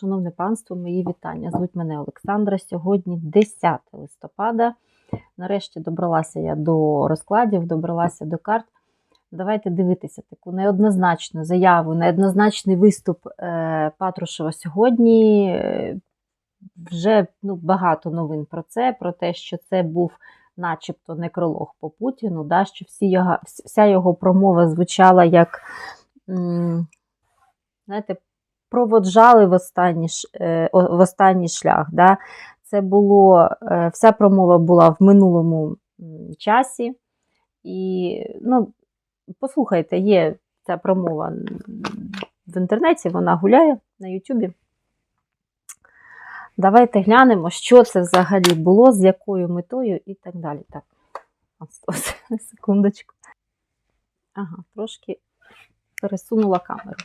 Шановне панство, мої вітання. Звуть мене Олександра. Сьогодні 10 листопада. Нарешті добралася я до розкладів, добралася до карт. Давайте дивитися таку неоднозначну заяву, неоднозначний виступ е, Патрушева сьогодні. Е, Вже ну, багато новин про це, про те, що це був начебто некролог по Путіну, да, що всі його, вся його промова звучала як, знаєте, проводжали в останній, е, в останній шлях. Да? Це було, е, вся промова була в минулому часі. І, ну, послухайте, є ця промова в інтернеті, вона гуляє на Ютубі. Давайте глянемо, що це взагалі було, з якою метою і так далі. Так, секундочку. Ага, трошки пересунула камеру.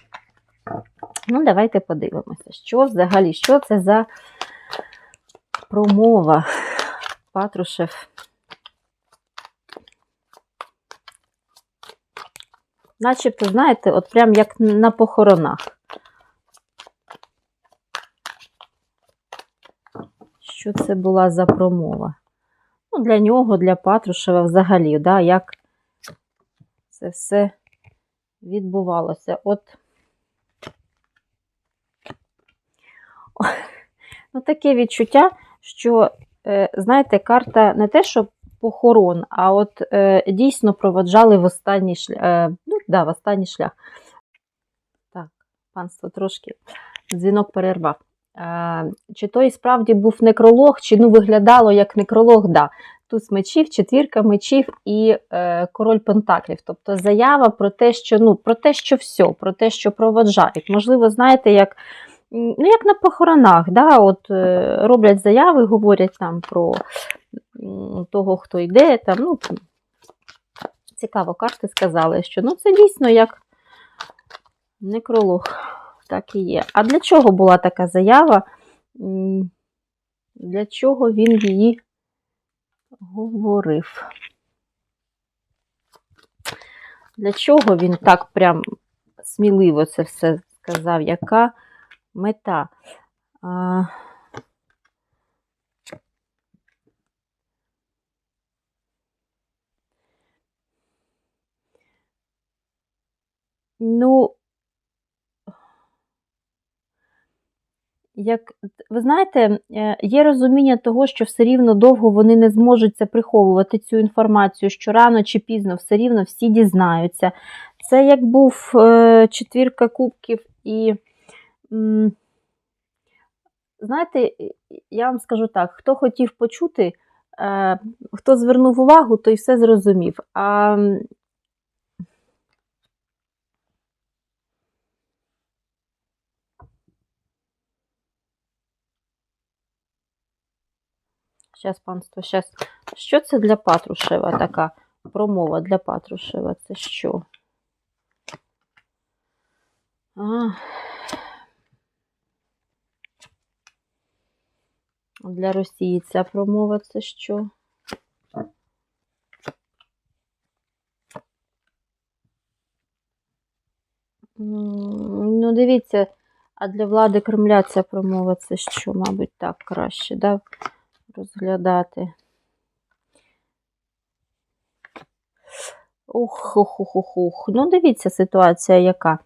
Ну, давайте подивимося, що взагалі, що це за промова Патрушев. Начебто, знаєте, от прям як на похоронах. Що це була за промова? Ну, для нього, для Патрушева взагалі, да, як це все відбувалося. От ну, таке відчуття, що, е, знаєте, карта не те, що похорон, а от е, дійсно проводжали в останній шлях. Е, ну, да, в останній шлях. Так, панство трошки дзвінок перервав. Чи то і справді був некролог, чи ну виглядало як некролог, да. Туз мечів, четвірка мечів і е, король пентаклів. Тобто заява про те, що ну, про те, що все, про те, що проводжають. Можливо, знаєте, як, ну, як на похоронах, да, от, е, роблять заяви, говорять там про того, хто йде. Там, ну. Цікаво, карти сказали, що ну, це дійсно як некролог. Так і є. А для чого була така заява? Для чого він її говорив? Для чого він так прям сміливо це все сказав? Яка мета? А... Ну, як ви знаєте, е, є розуміння того, що все рівно довго вони не зможуть це приховувати цю інформацію, що рано чи пізно все рівно всі дізнаються. Це як був е, четвірка кубків, і знаєте, я вам скажу так: хто хотів почути, е, хто звернув увагу, той все зрозумів. А Щас, панство, щас. Що це для Патрушева така промова для Патрушева? Це що? А. Для Росії ця промова це що? Ну, дивіться, а для влади Кремля ця промова це що, мабуть, так краще, да? розглядати. Ух, ух, ух, ух, ух. Ну, дивіться, ситуація яка.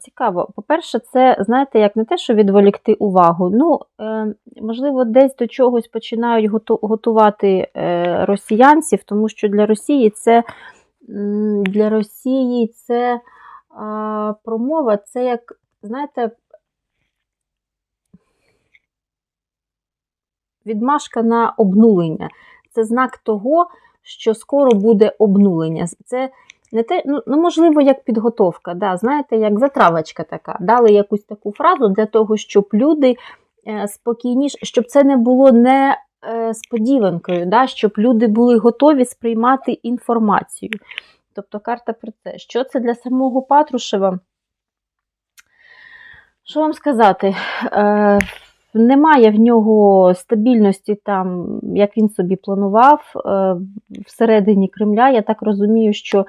Цікаво. По-перше, це, знаєте, як не те, що відволікти увагу. Ну, е, можливо, десь до чогось починають готу- готувати е, росіянців, тому що для Росії це для Росії це промова, це як, знаєте, відмашка на обнулення. Це знак того, що скоро буде обнулення. Це не те, ну, ну можливо, як підготовка. Да, Знаєте, як затравочка така. Дали якусь таку фразу для того, щоб люди е, спокійніше, щоб це не було не е, сподіванкою, да, щоб люди були готові сприймати інформацію. Тобто карта про це. Що це для самого Патрушева? Що вам сказати? Е, немає в нього стабільності там, як він собі планував е, всередині Кремля. Я так розумію, що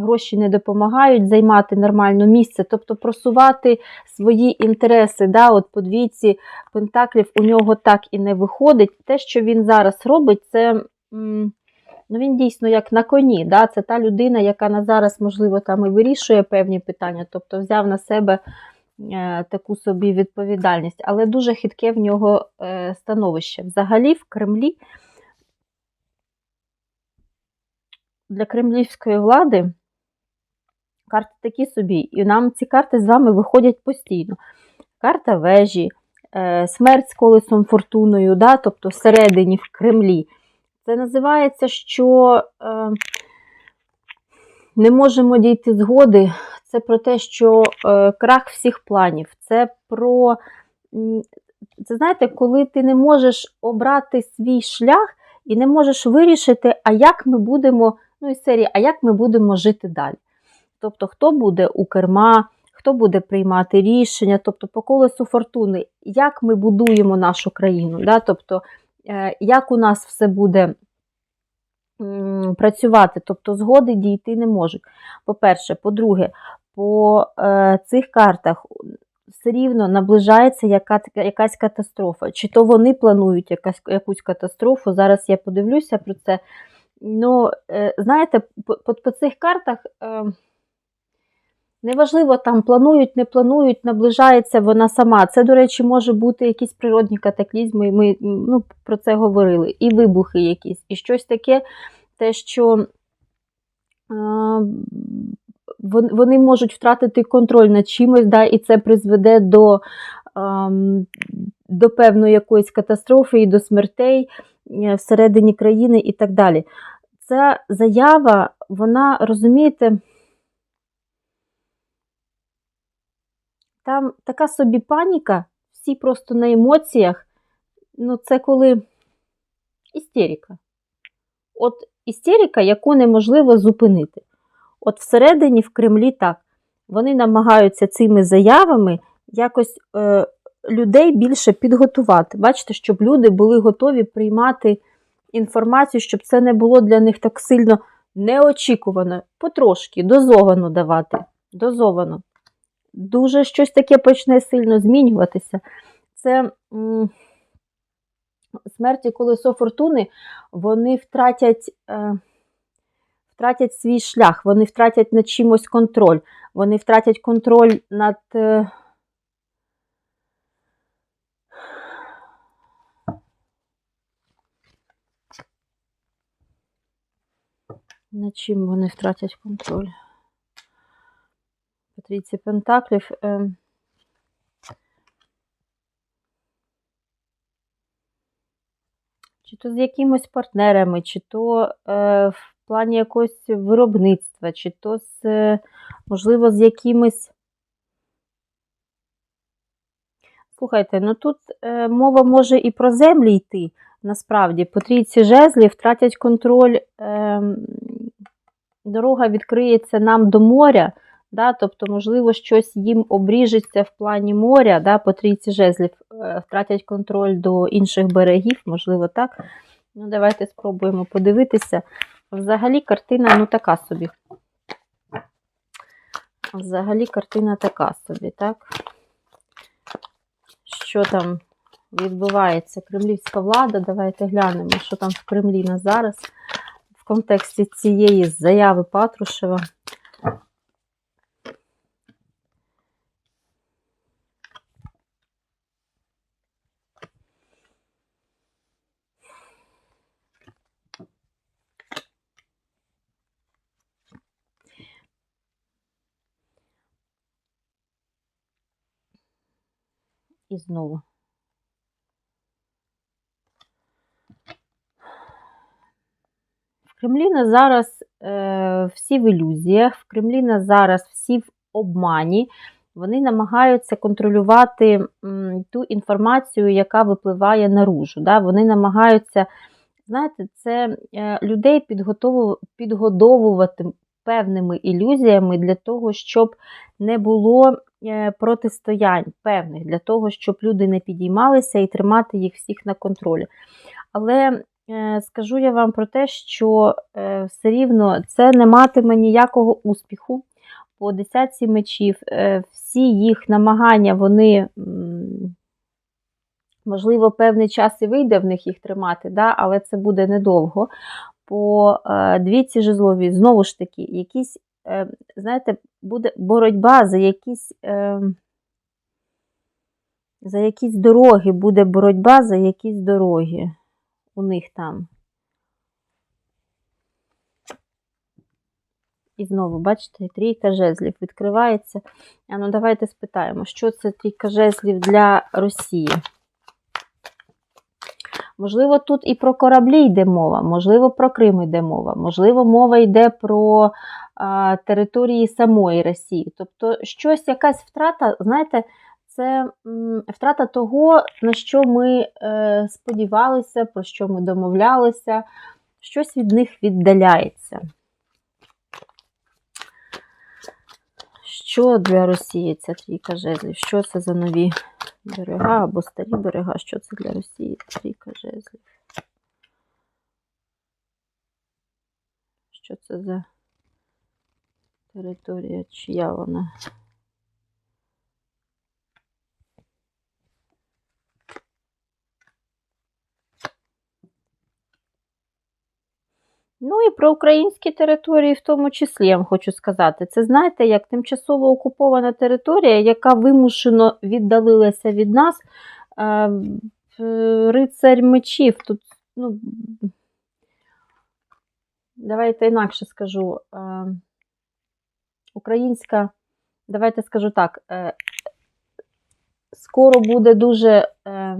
гроші не допомагають займати нормально місце, тобто просувати свої інтереси. Да, от по двійці пентаклів у нього так і не виходить. Те, що він зараз робить, це ну, він дійсно як на коні. Да, Це та людина, яка на зараз, можливо, там і вирішує певні питання, тобто взяв на себе е, таку собі відповідальність, але дуже хитке в нього е, становище. Взагалі в Кремлі. Для кремлівської влади карти такі собі, і нам ці карти з вами виходять постійно. Карта вежі, е, смерть з колесом фортуною, да, тобто всередині в Кремлі. Це називається, що е, не можемо дійти згоди. Це про те, що е, крах всіх планів. Це про, це знаєте, коли ти не можеш обрати свій шлях і не можеш вирішити, а як ми будемо, ну із серії, а як ми будемо жити далі. Тобто, хто буде у керма, хто буде приймати рішення, тобто по колесу фортуни, як ми будуємо нашу країну, да? тобто, е, як у нас все буде працювати, тобто згоди дійти не можуть. По-перше, по-друге, по е, цих картах все рівно наближається яка, якась катастрофа. Чи то вони планують якась, якусь катастрофу, зараз я подивлюся про це. Ну, е, знаєте, по, по, по цих картах. Е, Неважливо, там планують, не планують, наближається вона сама. Це, до речі, може бути якісь природні катаклізми, ми ну, про це говорили, і вибухи якісь, і щось таке, те, що е, вони можуть втратити контроль над чимось, да, і це призведе до, е, до певної якоїсь катастрофи і до смертей е, всередині країни і так далі. Ця заява, вона, розумієте, Там така собі паніка, всі просто на емоціях. Ну, це коли істерика. От істерика, яку неможливо зупинити. От всередині в Кремлі так. Вони намагаються цими заявами якось е, людей більше підготувати. Бачите, щоб люди були готові приймати інформацію, щоб це не було для них так сильно неочікувано, потрошки, дозовано давати. Дозовано дуже щось таке почне сильно змінюватися. Це м, смерті колесо фортуни, вони втратять е, втратять свій шлях, вони втратять над чимось контроль, вони втратять контроль над. Е, Над чим вони втратять контроль? Трійці Пентаклів. Чи то з якимось партнерами, чи то е, в плані якогось виробництва, чи то з, е, можливо, з якимось. Слухайте, ну тут е, мова може і про землі йти, насправді. По трійці жезлів втратять контроль, е, дорога відкриється нам до моря. Да, Тобто, можливо, щось їм обріжеться в плані моря, да, по трійці жезлів е, втратять контроль до інших берегів, можливо, так. Ну, Давайте спробуємо подивитися. Взагалі картина ну, така собі. Взагалі картина така собі, так? Що там відбувається? Кремлівська влада. Давайте глянемо, що там в Кремлі на зараз в контексті цієї заяви Патрушева. І знову. В Кремлі на зараз е, всі в ілюзіях, в Кремлі на зараз всі в обмані. Вони намагаються контролювати м, ту інформацію, яка випливає наружу. Да? Вони намагаються, знаєте, це е, людей підгодовувати певними ілюзіями для того, щоб не було протистоянь певних для того, щоб люди не підіймалися і тримати їх всіх на контролі. Але е, скажу я вам про те, що е, все рівно це не матиме ніякого успіху. По десятці мечів е, всі їх намагання, вони, можливо, певний час і вийде в них їх тримати, да? але це буде недовго. По е, двійці жезлові, знову ж таки, якісь, е, знаєте, буде боротьба за якісь. Е, за якісь дороги буде боротьба за якісь дороги у них там. І знову, бачите, трійка жезлів відкривається. А ну давайте спитаємо, що це трійка жезлів для Росії. Можливо, тут і про кораблі йде мова, можливо, про Крим йде мова, можливо, мова йде про території самої Росії. Тобто, щось, якась втрата, знаєте, це втрата того, на що ми е, сподівалися, про що ми домовлялися, щось від них віддаляється. Що для Росії ця трійка жезлів? Що це за нові берега або старі берега? Що це для Росії трійка жезлів? Що це за територія? Чия вона? Ну і про українські території, в тому числі, я вам хочу сказати. Це знаєте, як тимчасово окупована територія, яка вимушено віддалилася від нас. Е, Рицарь мечів. Тут, ну, давайте інакше скажу. Е, Українська, давайте скажу так, е, скоро буде дуже е,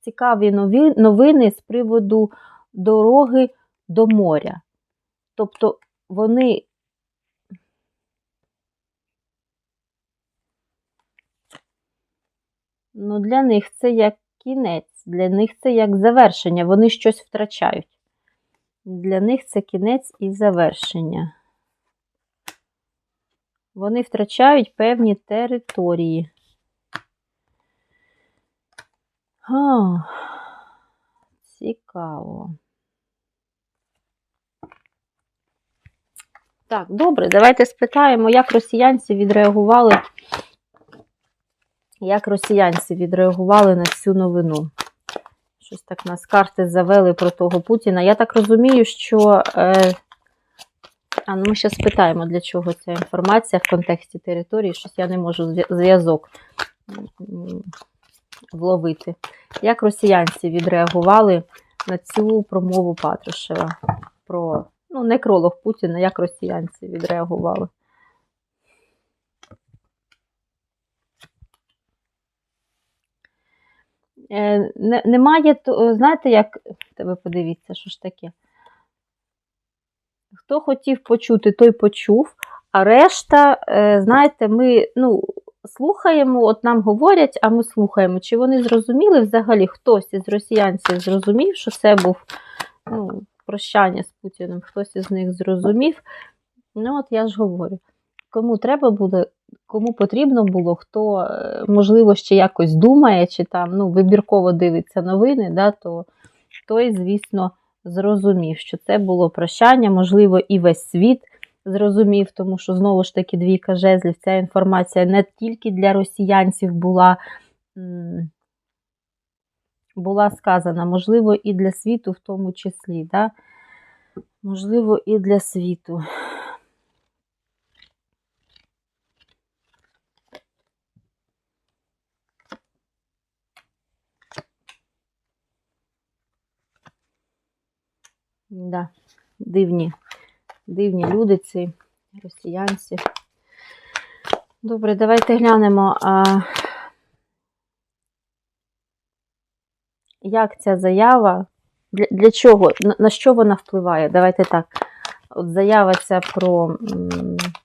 цікаві новини з приводу дороги до моря. Тобто вони ну, для них це як кінець, для них це як завершення, вони щось втрачають. Для них це кінець і завершення. Вони втрачають певні території. А, цікаво. Так, добре, давайте спитаємо, як росіянці відреагували, як росіянці відреагували на цю новину. Щось так нас карти завели про того Путіна. Я так розумію, що. Е, а, ну ми ще спитаємо, для чого ця інформація в контексті території. Щось я не можу зв'язок вловити. Як росіянці відреагували на цю промову Патрушева про ну, некролог Путіна, як росіянці відреагували. Е, не, Немає, знаєте, як тебе подивіться, що ж таке? Хто хотів почути, той почув, а решта, е, знаєте, ми ну, слухаємо, от нам говорять, а ми слухаємо. Чи вони зрозуміли взагалі хтось із росіянців зрозумів, що це був ну, прощання з Путіним, хтось із них зрозумів. Ну, от я ж говорю, кому треба буде, кому потрібно було, хто, е, можливо, ще якось думає, чи там ну, вибірково дивиться новини, да, то той, звісно, зрозумів, що це було прощання, можливо, і весь світ зрозумів, тому що знову ж таки двійка жезлів, ця інформація не тільки для росіянців була була сказана, можливо, і для світу в тому числі. Да? Можливо, і для світу. Да, дивні, дивні люди ці росіянці. Добре, давайте глянемо. А... як ця заява, для для чого, на, на що вона впливає? Давайте так. От заява ця про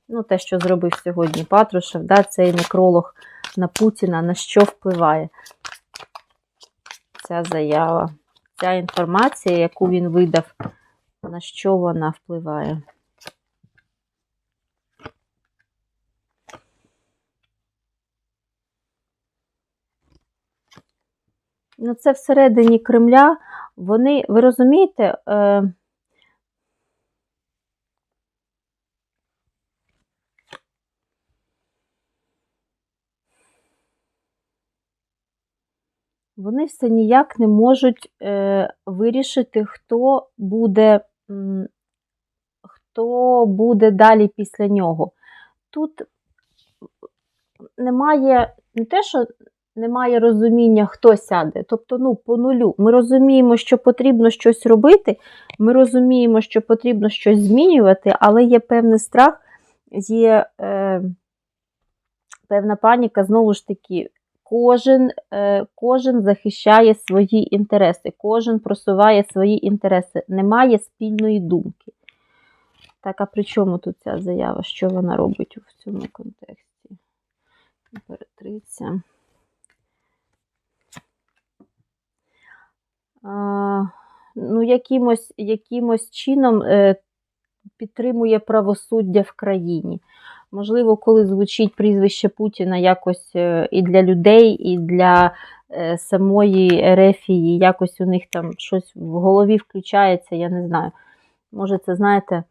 ну, те, що зробив сьогодні Патрушев, да, цей некролог на Путіна, на що впливає ця заява, ця інформація, яку він видав, на що вона впливає? Ну, це всередині Кремля Вони, ви розумієте, е, вони все ніяк не можуть е, вирішити, хто буде, м, хто буде далі після нього. Тут немає не те, що немає розуміння, хто сяде. Тобто, ну, по нулю. Ми розуміємо, що потрібно щось робити, ми розуміємо, що потрібно щось змінювати, але є певний страх, є е, певна паніка, знову ж таки. Кожен, е, кожен захищає свої інтереси, кожен просуває свої інтереси. Немає спільної думки. Так, а при чому тут ця заява? Що вона робить в цьому контексті? Імператриця. Ну, якимось, якимось чином е, підтримує правосуддя в країні. Можливо, коли звучить прізвище Путіна якось е, і для людей, і для е, самої Ерефії, якось у них там щось в голові включається, я не знаю. Може, це, знаєте,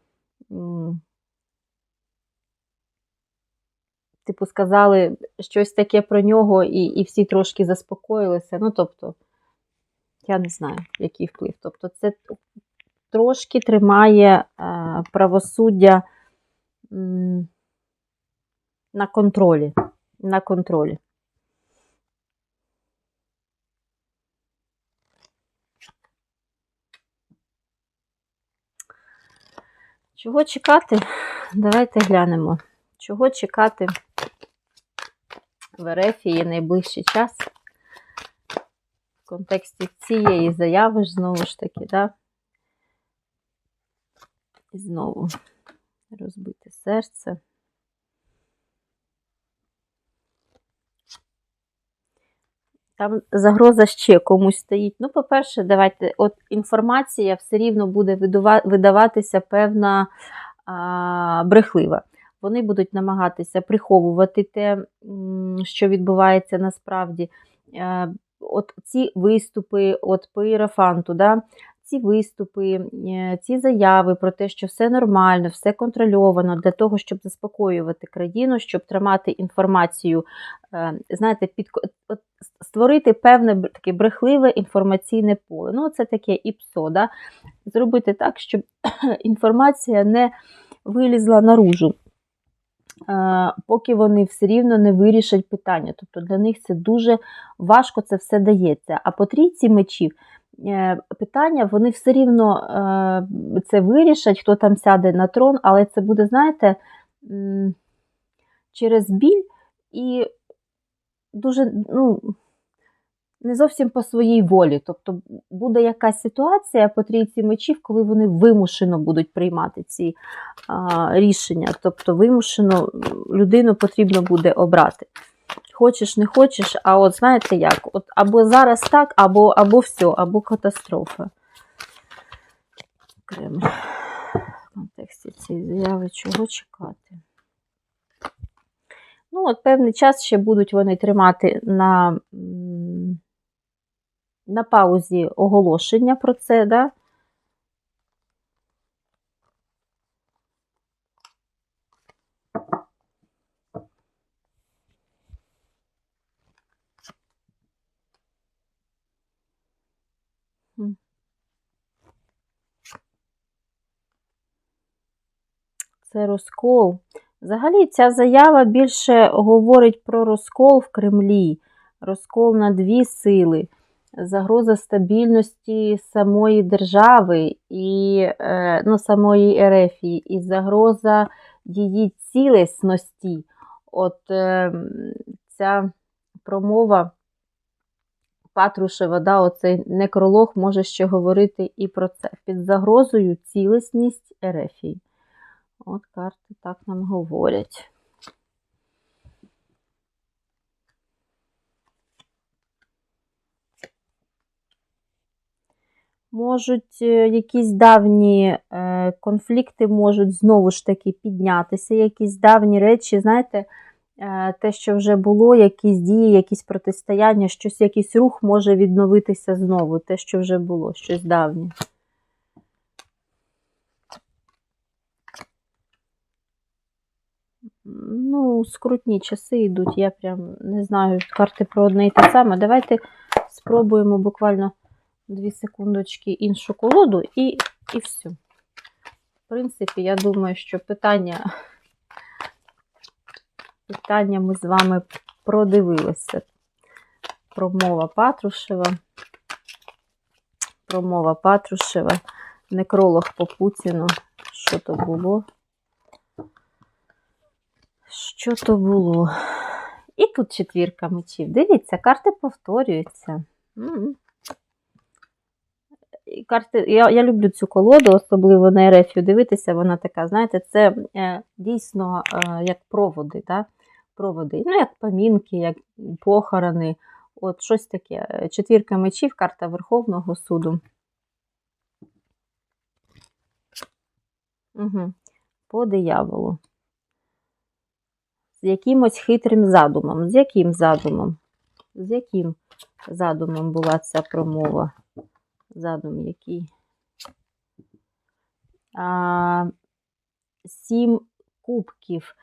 типу, сказали щось таке про нього, і, і всі трошки заспокоїлися. Ну, тобто, я не знаю, який вплив. Тобто, це трошки тримає е, правосуддя на контролі. На контролі. Чого чекати? Давайте глянемо. Чого чекати в Ерефії найближчий час? В контексті цієї заяви ж знову ж таки, да? І знову розбите серце. Там загроза ще комусь стоїть. Ну, по-перше, давайте, от інформація все рівно буде видаватися певна а, брехлива. Вони будуть намагатися приховувати те, що відбувається насправді. Е, от ці виступи от по ірафанту, да, ці виступи, е, ці заяви про те, що все нормально, все контрольовано для того, щоб заспокоювати країну, щоб тримати інформацію, е, знаєте, під створити певне таке брехливе інформаційне поле. Ну, це таке ІПСО, да? зробити так, щоб інформація не вилізла наружу. Е, поки вони все рівно не вирішать питання. Тобто для них це дуже важко це все дається. А по трійці мечів Е, питання, вони все рівно е, це вирішать, хто там сяде на трон, але це буде, знаєте, через біль і дуже, ну, не зовсім по своїй волі. Тобто буде якась ситуація по трійці мечів, коли вони вимушено будуть приймати ці а, рішення. Тобто, вимушено людину потрібно буде обрати хочеш, не хочеш, а от знаєте як? От Або зараз так, або або все, або катастрофа. Окремо в контексті цієї заяви, чого чекати. Ну, от певний час ще будуть вони тримати на на паузі оголошення про це, да? Це розкол. Взагалі, ця заява більше говорить про розкол в Кремлі, розкол на дві сили, загроза стабільності самої держави і е, ну, самої Ерефії, і загроза її цілісності. От е, ця промова Патрушева, да, оцей некролог може ще говорити і про це. Під загрозою цілісність Ерефії. От карти так нам говорять. Можуть е, якісь давні е, конфлікти можуть знову ж таки піднятися, якісь давні речі, знаєте, е, те, що вже було, якісь дії, якісь протистояння, щось, якийсь рух може відновитися знову, те, що вже було, щось давнє. Ну, скрутні часи йдуть, я прям не знаю, карти про одне і те саме. Давайте спробуємо буквально 2 секундочки іншу колоду і, і все. В принципі, я думаю, що питання, питання ми з вами продивилися. Промова Патрушева. Промова Патрушева. Некролог по Путіну. Що то було? Що то було? І тут четвірка мечів. Дивіться, карти повторюються. М. І Карти, я, я люблю цю колоду, особливо на Ерефію дивитися, вона така, знаєте, це е, дійсно е, як проводи, да? проводи, ну, як помінки, як похорони. От щось таке. Четвірка мечів, карта Верховного суду. Угу. По дияволу з якимось хитрим задумом. З яким задумом? З яким задумом була ця промова? Задум який? А, Сім кубків.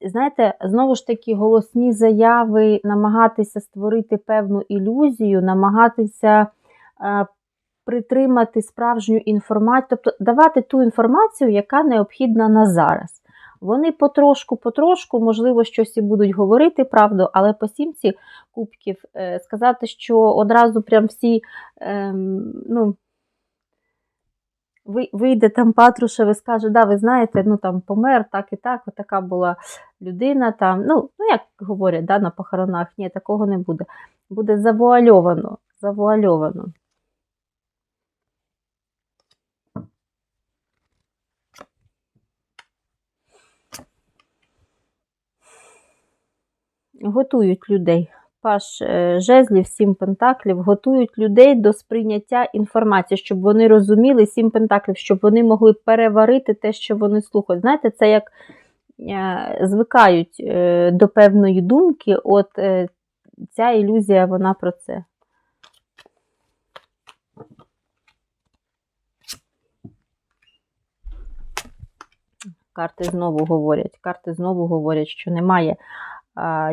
Знаєте, знову ж таки, голосні заяви, намагатися створити певну ілюзію, намагатися а, притримати справжню інформацію, тобто давати ту інформацію, яка необхідна на зараз. Вони потрошку, потрошку, можливо, щось і будуть говорити правду, але по сімці кубків е, сказати, що одразу прям всі, е, ну, вийде там Патрушев і скаже, да, ви знаєте, ну там помер, так і так, отака була людина там. Ну, ну як говорять, да, на похоронах, ні, такого не буде. Буде завуальовано, завуальовано. Готують людей. Паш е, жезлів, сім пентаклів, готують людей до сприйняття інформації, щоб вони розуміли сім пентаклів, щоб вони могли переварити те, що вони слухають. Знаєте, це як е, звикають е, до певної думки, от ця ілюзія, вона про це. Карти знову говорять, карти знову говорять, що немає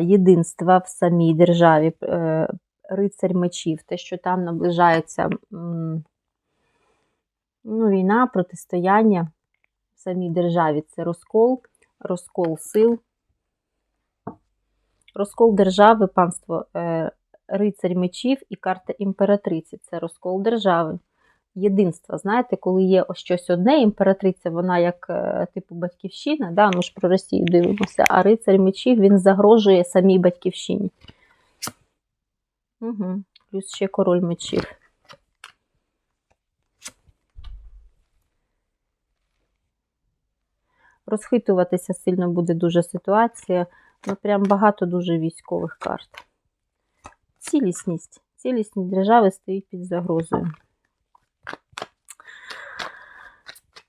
єдинства в самій державі, е, рицарь мечів, те, що там наближається ну, війна, протистояння в самій державі це розкол, розкол сил, розкол держави, панство, е, рицарь мечів і карта імператриці це розкол держави. Єдинство, знаєте, коли є ось щось одне, імператриця, вона як е, типу батьківщина, да, ми ж про Росію дивимося, а рицарь мечів він загрожує самій батьківщині. Угу. Плюс ще король мечів. Розхитуватися сильно буде дуже ситуація. Ну, прям багато дуже військових карт. Цілісність. Цілісність держави стоїть під загрозою.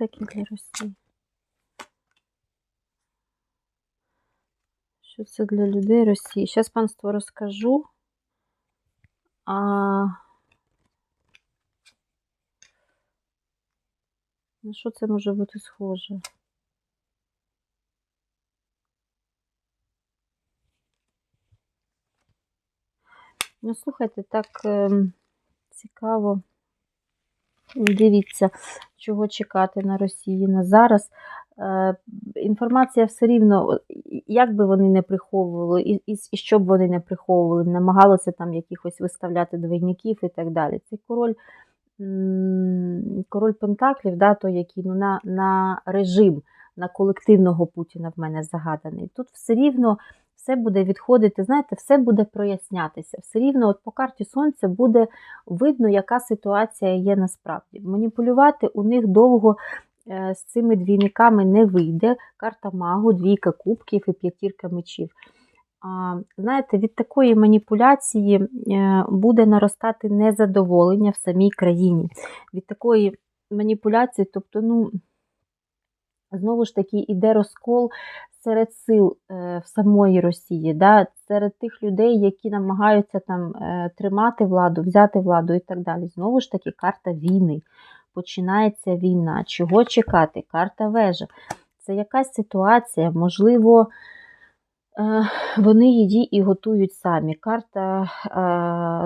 це для Росії? Що це для людей Росії? Зараз панство розкажу. А... На що це може бути схоже? Ну, слухайте, так ем, цікаво. Дивіться, чого чекати на Росії на зараз. Е, інформація все рівно, як би вони не приховували, і, і, і що б вони не приховували, намагалися там якихось виставляти двойників і так далі. Цей король, король Пентаклів, да, той, який ну, на, на режим, на колективного Путіна в мене загаданий. Тут все рівно все буде відходити, знаєте, все буде прояснятися. Все рівно, от по карті Сонця буде видно, яка ситуація є насправді. Маніпулювати у них довго е, з цими двійниками не вийде. Карта магу, двійка кубків і п'ятірка мечів. А, Знаєте, від такої маніпуляції е, буде наростати незадоволення в самій країні. Від такої маніпуляції, тобто, ну, знову ж таки, іде розкол серед сил е, в самої Росії, да, серед тих людей, які намагаються там е, тримати владу, взяти владу і так далі. Знову ж таки, карта війни. Починається війна. Чого чекати? Карта вежа. Це якась ситуація, можливо. Е, Вони її і готують самі. Карта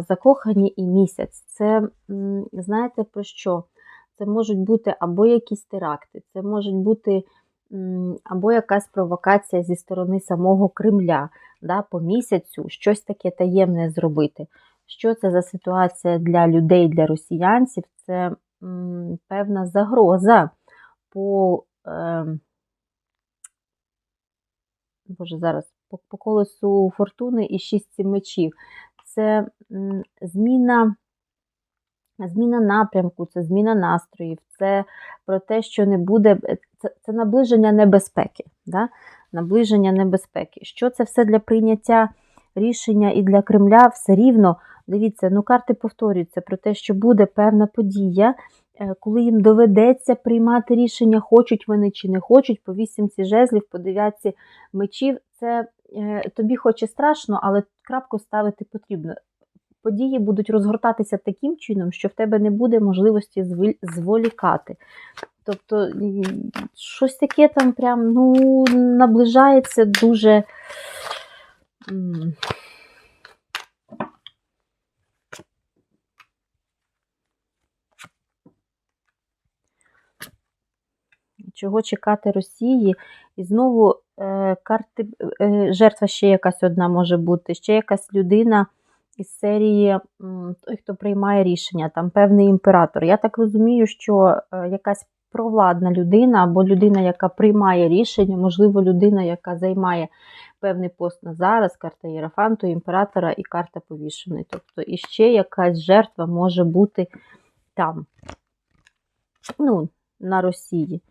закохані і місяць. Це, знаєте, про що? Це можуть бути або якісь теракти, це можуть бути або якась провокація зі сторони самого Кремля да, по місяцю, щось таке таємне зробити. Що це за ситуація для людей, для росіянців? Це м, певна загроза по. Е, Боже, зараз по, по колесу фортуни і шістці мечів. Це м, зміна, зміна напрямку, це зміна настроїв, це про те, що не буде. Це, це наближення небезпеки. Да? Наближення небезпеки. Що це все для прийняття рішення і для Кремля все рівно. Дивіться, ну карти повторюються про те, що буде певна подія, е, коли їм доведеться приймати рішення, хочуть вони чи не хочуть, по вісімці жезлів, по дев'ятці мечів. Це е, тобі хоч і страшно, але крапку ставити потрібно. Події будуть розгортатися таким чином, що в тебе не буде можливості зволікати. Тобто щось таке там прям ну, наближається дуже. чого чекати Росії. І знову е, карти, е, жертва ще якась одна може бути, ще якась людина із серії той, хто приймає рішення, там певний імператор. Я так розумію, що е, якась провладна людина або людина, яка приймає рішення, можливо, людина, яка займає певний пост на зараз, карта Єрафанту, імператора і карта повішеної. Тобто іще якась жертва може бути там, ну, на Росії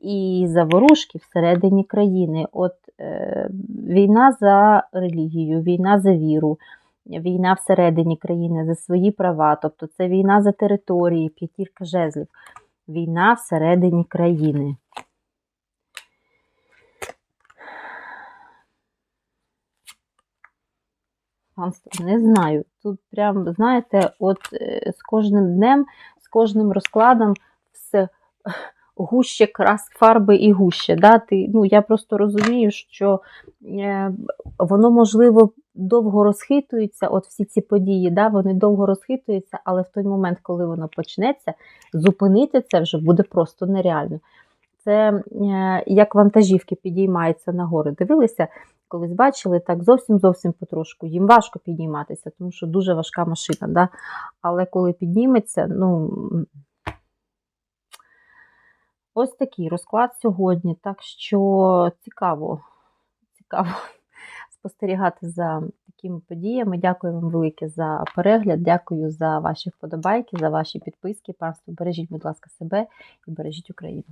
і заворушки всередині країни. От е, війна за релігію, війна за віру, війна всередині країни за свої права, тобто це війна за території, п'ятірка жезлів, війна всередині країни. Не знаю. Тут прям, знаєте, от е, з кожним днем, з кожним розкладом все гуще крас фарби і гуще. Да? Ти, ну, я просто розумію, що е, воно, можливо, довго розхитується, от всі ці події, да? вони довго розхитуються, але в той момент, коли воно почнеться, зупинити це вже буде просто нереально. Це е, як вантажівки підіймаються нагору. Дивилися, колись бачили, так зовсім-зовсім потрошку. Їм важко підніматися, тому що дуже важка машина. Да? Але коли підніметься, ну. Ось такий розклад сьогодні. Так що цікаво, цікаво спостерігати за такими подіями. Дякую вам велике за перегляд, дякую за ваші вподобайки, за ваші підписки. Панство, бережіть, будь ласка, себе і бережіть Україну.